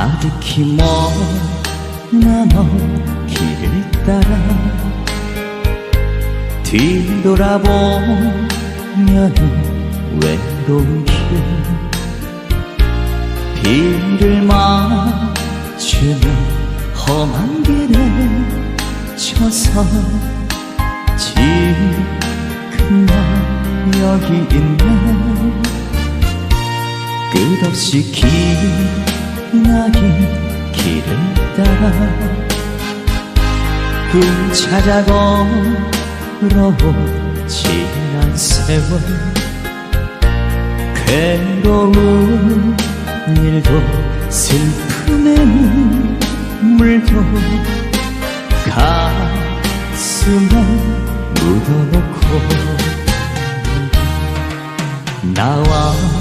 가득히 머나먼 길을 따라 뒤돌아보면 외로운 길 비를 맞추며 험한 길에 쳐서 지금 나 여기 있네. 끝없이 기 나의 길을 따라 꿈 찾아 걸어온 지난 세월 괴로운 일도 슬픔에 눈물도 가슴에 묻어놓고 나와